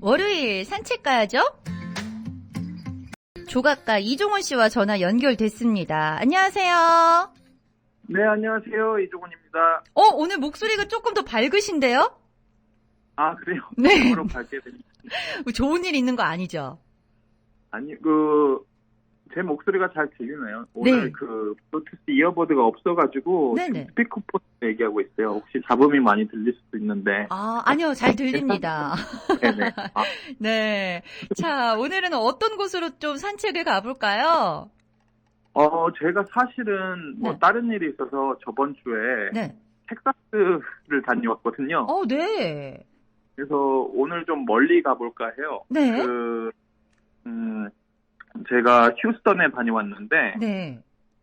월요일 산책 가야죠? 조각가 이종원 씨와 전화 연결됐습니다. 안녕하세요. 네, 안녕하세요. 이종훈입니다. 어, 오늘 목소리가 조금 더 밝으신데요? 아, 그래요? 네. 바로 밝게 됩니다. 좋은 일 있는 거 아니죠? 아니, 그, 제 목소리가 잘 들리나요? 오늘 네. 그, 블루투스 이어버드가 없어가지고, 네네. 지금 스피커폰 얘기하고 있어요. 혹시 잡음이 많이 들릴 수도 있는데. 아, 아니요. 잘 들립니다. 네네. 아, 네. 자, 오늘은 어떤 곳으로 좀 산책을 가볼까요? 어, 제가 사실은 뭐 네. 다른 일이 있어서 저번 주에 네. 텍사스를 다녀왔거든요. 어, 네. 그래서 오늘 좀 멀리 가볼까 해요. 네. 그, 음, 제가 휴스턴에 다녀왔는데, 네.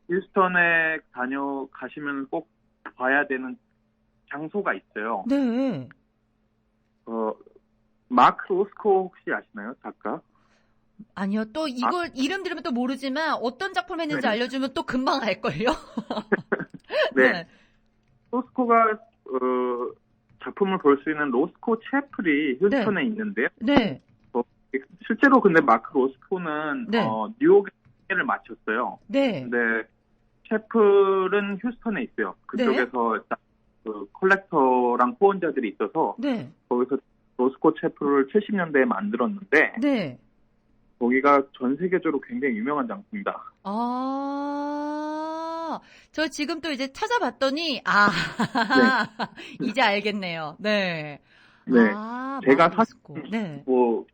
휴스턴에 다녀가시면 꼭 봐야 되는 장소가 있어요. 네. 어, 마크 로스코 혹시 아시나요? 작가? 아니요. 또 이걸 이름 들으면 또 모르지만 어떤 작품 했는지 네. 알려주면 또 금방 알걸요? 네. 로스코가, 어, 작품을 볼 수 있는 로스코 채플이 휴스턴에 있는데요. 네. 실제로 근데 마크 로스코는, 네. 어, 뉴욕에 를 마쳤어요. 네. 근데 채플은 휴스턴에 있어요. 그쪽에서 딱그 컬렉터랑 후원자들이 있어서 네. 거기서 로스코 채플을 70년대에 만들었는데 네. 거기가 전 세계적으로 굉장히 유명한 장소입니다. 아, 저 지금 또 이제 찾아봤더니, 아, 이제 알겠네요. 네. 네. 아, 제가 마르스코. 네. 뭐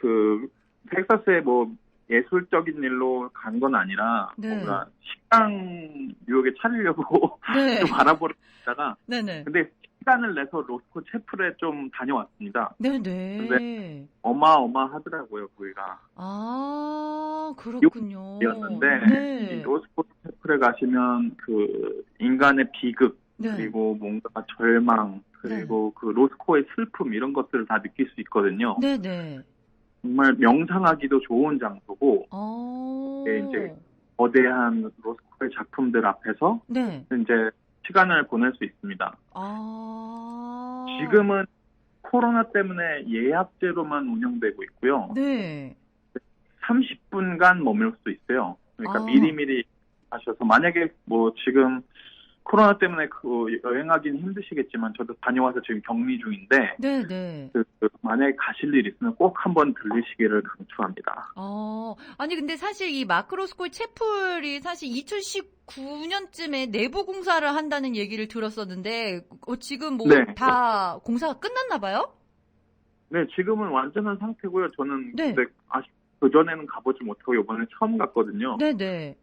그 텍사스에 뭐 예술적인 일로 간 건 아니라 네. 뭔가 식당 뉴욕에 차리려고 네. 좀 알아보러 다가 네네. 근데 시간을 내서 로스코 채플에 좀 다녀왔습니다. 네네. 어마어마하더라고요 거기가. 아, 그렇군요. 이었는데 네. 이 로스코 채플에 가시면 그 인간의 비극 네. 그리고 뭔가 절망 그리고 그 로스코의 슬픔 이런 것들을 다 느낄 수 있거든요. 네네. 정말 명상하기도 좋은 장소고 어. 네, 이제 거대한 로스코의 작품들 앞에서 네. 이제 시간을 보낼 수 있습니다. 아. 지금은 코로나 때문에 예약제로만 운영되고 있고요. 네. 30분간 머물 수 있어요. 그러니까 아. 미리미리 하셔서 만약에 뭐 지금 코로나 때문에 그 여행하기는 힘드시겠지만 저도 다녀와서 지금 격리 중인데 네네. 그, 그 만약에 가실 일 있으면 꼭 한번 들리시기를 강추합니다. 어, 아니, 근데 사실 이 마크로스코의 채플이 사실 2019년쯤에 내부 공사를 한다는 얘기를 들었었는데, 어, 지금 뭐 네. 다 공사가 끝났나 봐요? 네, 지금은 완전한 상태고요. 저는 네. 근데 아쉽 그 전에는 가보지 못하고 이번에 처음 갔거든요. 네네.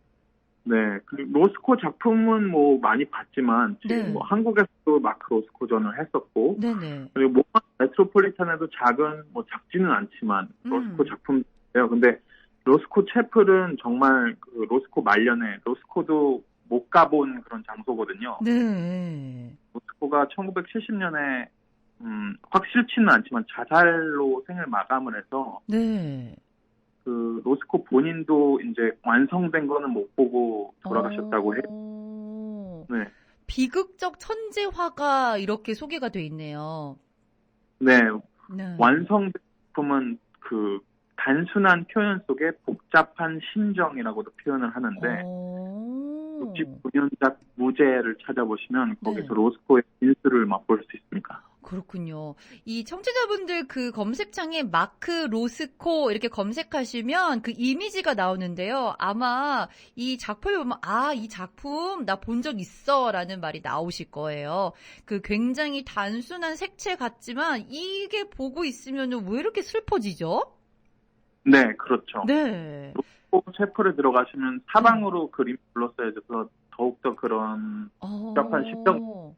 네, 그리고 로스코 작품은 뭐 많이 봤지만 지금 네. 뭐 한국에서도 마크 로스코전을 했었고 네네. 그리고 모마 메트로폴리탄에도 작은 뭐 작지는 않지만 음. 로스코 작품이에요. 근데 로스코 채플은 정말 그 로스코 말년에 로스코도 못 가본 그런 장소거든요. 네. 로스코가 1970년에 음, 확실치는 않지만 자살로 생을 마감을 해서 네. 그 로스코 본인도 이제 완성된 거는 못 보고 돌아가셨다고 해요. 어, 네. 비극적 천재화가 이렇게 소개가 돼 있네요. 네, 네. 완성된 작품은 그 단순한 표현 속에 복잡한 심정이라고도 표현을 하는데 어. 69년작 무제를 찾아보시면 거기서 네. 로스코의 진술을. 그렇군요. 이 청취자분들 그 검색창에 마크 로스코 이렇게 검색하시면 그 이미지가 나오는데요. 아마 이 작품을 보면 아, 이 작품 나 본 적 있어 라는 말이 나오실 거예요. 그 굉장히 단순한 색채 같지만 이게 보고 있으면 왜 이렇게 슬퍼지죠? 네, 그렇죠. 네. 로스코 채플에 들어가시면 사방으로 그림이 둘러싸여져서 더욱더 그런 어. 복잡한 심정.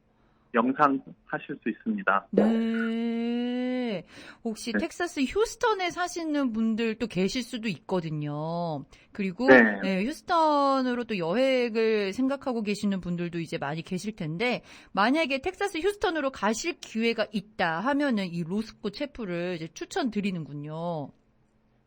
영상 하실 수 있습니다. 네. 혹시 네. 텍사스 휴스턴에 사시는 분들도 계실 수도 있거든요. 그리고 네. 네, 휴스턴으로 또 여행을 생각하고 계시는 분들도 이제 많이 계실 텐데 만약에 텍사스 휴스턴으로 가실 기회가 있다 하면은 이 로스코 채플을 이제 추천드리는군요.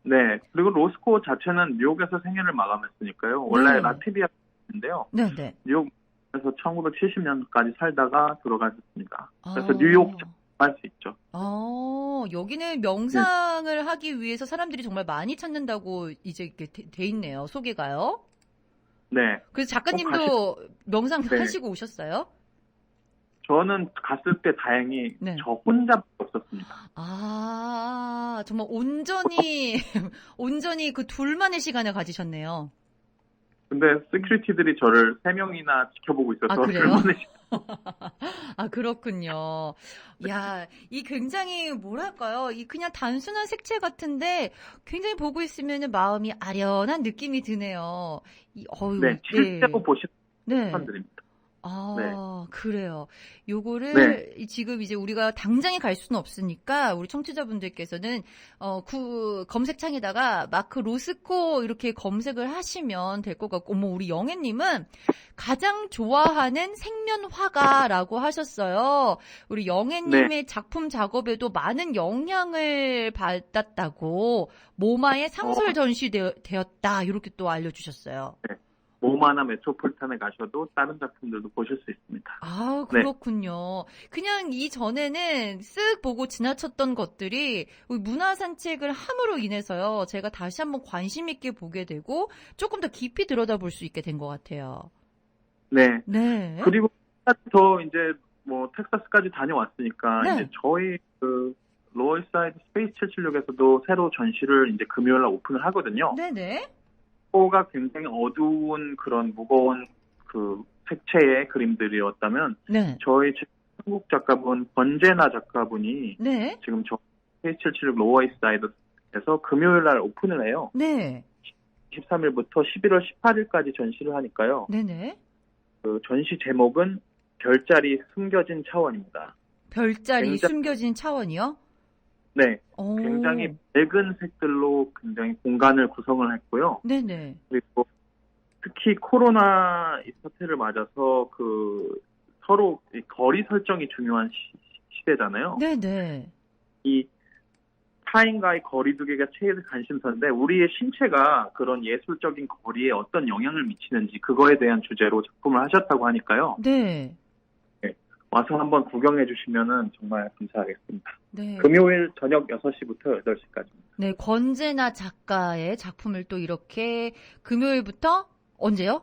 네, 그리고 로스코 자체는 뉴욕에서 생애를 마감했으니까요. 원래 네. 라트비아인데요. 네, 네. 뉴욕 에서 1970년까지 살다가 돌아가셨습니다. 그래서 아. 뉴욕 할수 있죠. 어, 여기는 명상을 하기 위해서 사람들이 정말 많이 찾는다고 이제 이렇게 돼, 돼 있네요. 소개가요. 네. 그래서 작가님도 명상 네. 하시고 오셨어요? 저는 갔을 때 다행히 네. 저 혼자 없었습니다. 아, 정말 온전히, 온전히 그 둘만의 시간을 가지셨네요. 근데 시큐리티들이 저를 세 명이나 지켜보고 있어서 아, 그래요? 아, 그렇군요. 야, 이 굉장히 뭐랄까요? 이 그냥 단순한 색채 같은데 굉장히 보고 있으면 마음이 아련한 느낌이 드네요. 이, 어유, 네, 실제로 보시는 네. 사람들입니다. 아, 네. 그래요. 요거를 네. 이- 지금 이제 우리가 당장에 갈 수는 없으니까 우리 청취자분들께서는 어, 구, 검색창에다가 마크 로스코 이렇게 검색을 하시면 될 것 같고, 어머, 우리 영애님은 가장 좋아하는 생면화가라고 하셨어요. 우리 영애님의 네. 작품 작업에도 많은 영향을 받았다고, 모마에 상설 어. 전시되었다, 이렇게 또 알려주셨어요. 모마나 메트로폴리탄에 가셔도 다른 작품들도 보실 수 있습니다. 아, 네. 그렇군요. 그냥 이 전에는 쓱 보고 지나쳤던 것들이 문화 산책을 함으로 인해서요. 제가 다시 한번 관심 있게 보게 되고 조금 더 깊이 들여다볼 수 있게 된 것 같아요. 네. 네. 그리고 저 이제 뭐 텍사스까지 다녀왔으니까 네. 이제 저희 그 로어사이드 스페이스 776에서도 새로 전시를 이제 금요일 날 오픈을 하거든요. 네네. 코가 굉장히 어두운 그런 무거운 그 색채의 그림들이었다면 네. 저희 한국 작가분 권재나 작가분이 네. 지금 저 스페이스 776 로어이스사이드에서 금요일 날 오픈을 해요. 네. 13일부터 11월 18일까지 전시를 하니까요. 네네. 그 전시 제목은 별자리 숨겨진 차원입니다. 별자리 굉장히- 숨겨진 차원이요? 네, 오. 굉장히 밝은 색들로 굉장히 공간을 구성을 했고요. 네네. 그리고 특히 코로나 이 사태를 맞아서 그 서로 이 거리 설정이 중요한 시, 대잖아요 네네. 이 타인과의 거리두기가 최대 관심사인데 우리의 신체가 그런 예술적인 거리에 어떤 영향을 미치는지 그거에 대한 주제로 작품을 하셨다고 하니까요. 네. 와서 한번 구경해 주시면은 정말 감사하겠습니다. 네. 금요일 저녁 6시부터 8시까지입니다. 네, 권재나 작가의 작품을 또 이렇게 금요일부터 언제요?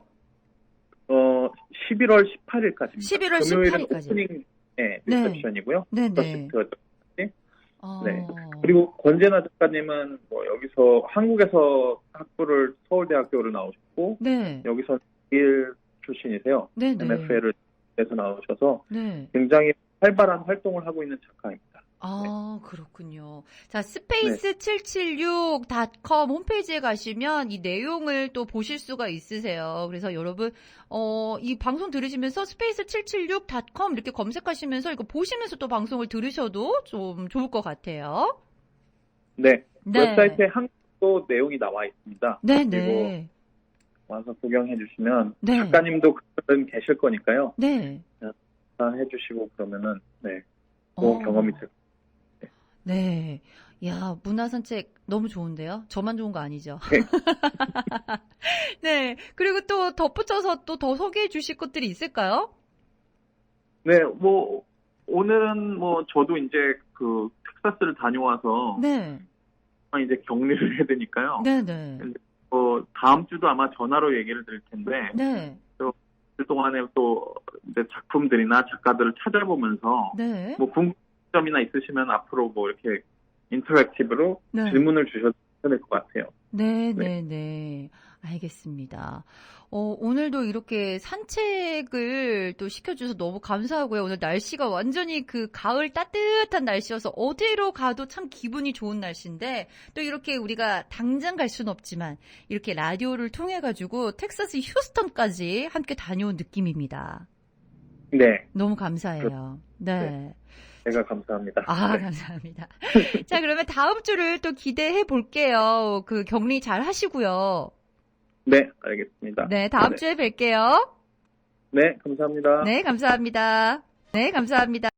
어, 11월 18일까지입니다. 11월 금요일은 18일까지. 오프닝 네, 네. 리셉션이고요. 네 네. 어, 네. 그리고 권재나 작가님은 뭐 여기서 한국에서 학부를 서울대학교를 나오셨고 네. 여기서 일 출신이세요. 네 네. MFL을 에서 나오셔서 네. 굉장히 활발한 활동을 하고 있는 작가입니다. 아, 그렇군요. 자, 스페이스776.com 홈페이지에 가시면 이 내용을 또 보실 수가 있으세요. 그래서 여러분, 어, 이 방송 들으시면서 스페이스776.com 이렇게 검색하시면서 이거 보시면서 또 방송을 들으셔도 좀 좋을 것 같아요. 네. 네. 웹사이트에 한국도 내용이 나와 있습니다. 네네. 와서 구경해 주시면 네. 작가님도 그분 계실 거니까요. 네. 다 해주시고 그러면은 네, 좋은 어. 경험이 될 네. 야, 문화 산책 너무 좋은데요? 저만 좋은 거 아니죠? 네. 네. 그리고 또 덧붙여서 또 더 소개해 주실 것들이 있을까요? 네, 뭐 오늘은 뭐 저도 이제 그 텍사스를 다녀와서 네. 이제 격리를 해야 되니까요. 네네. 어, 다음 주도 아마 전화로 얘기를 드릴 텐데 네. 그 동안에 또 이제 작품들이나 작가들을 찾아보면서 네. 뭐 궁금점이나 있으시면 앞으로 뭐 이렇게 인터랙티브로 네. 질문을 주셔도 될 것 같아요. 네, 네, 네. 네. 알겠습니다. 어, 오늘도 이렇게 산책을 또 시켜주셔서 너무 감사하고요. 오늘 날씨가 완전히 그 가을 따뜻한 날씨여서 어디로 가도 참 기분이 좋은 날씨인데 또 이렇게 우리가 당장 갈 수는 없지만 이렇게 라디오를 통해가지고 텍사스 휴스턴까지 함께 다녀온 느낌입니다. 네, 너무 감사해요. 네. 제가 감사합니다. 아, 네. 감사합니다. 자, 그러면 다음 주를 또 기대해 볼게요. 그 격리 잘 하시고요. 네, 알겠습니다. 네, 다음 네. 주에 뵐게요. 네, 감사합니다. 네, 감사합니다. 네, 감사합니다.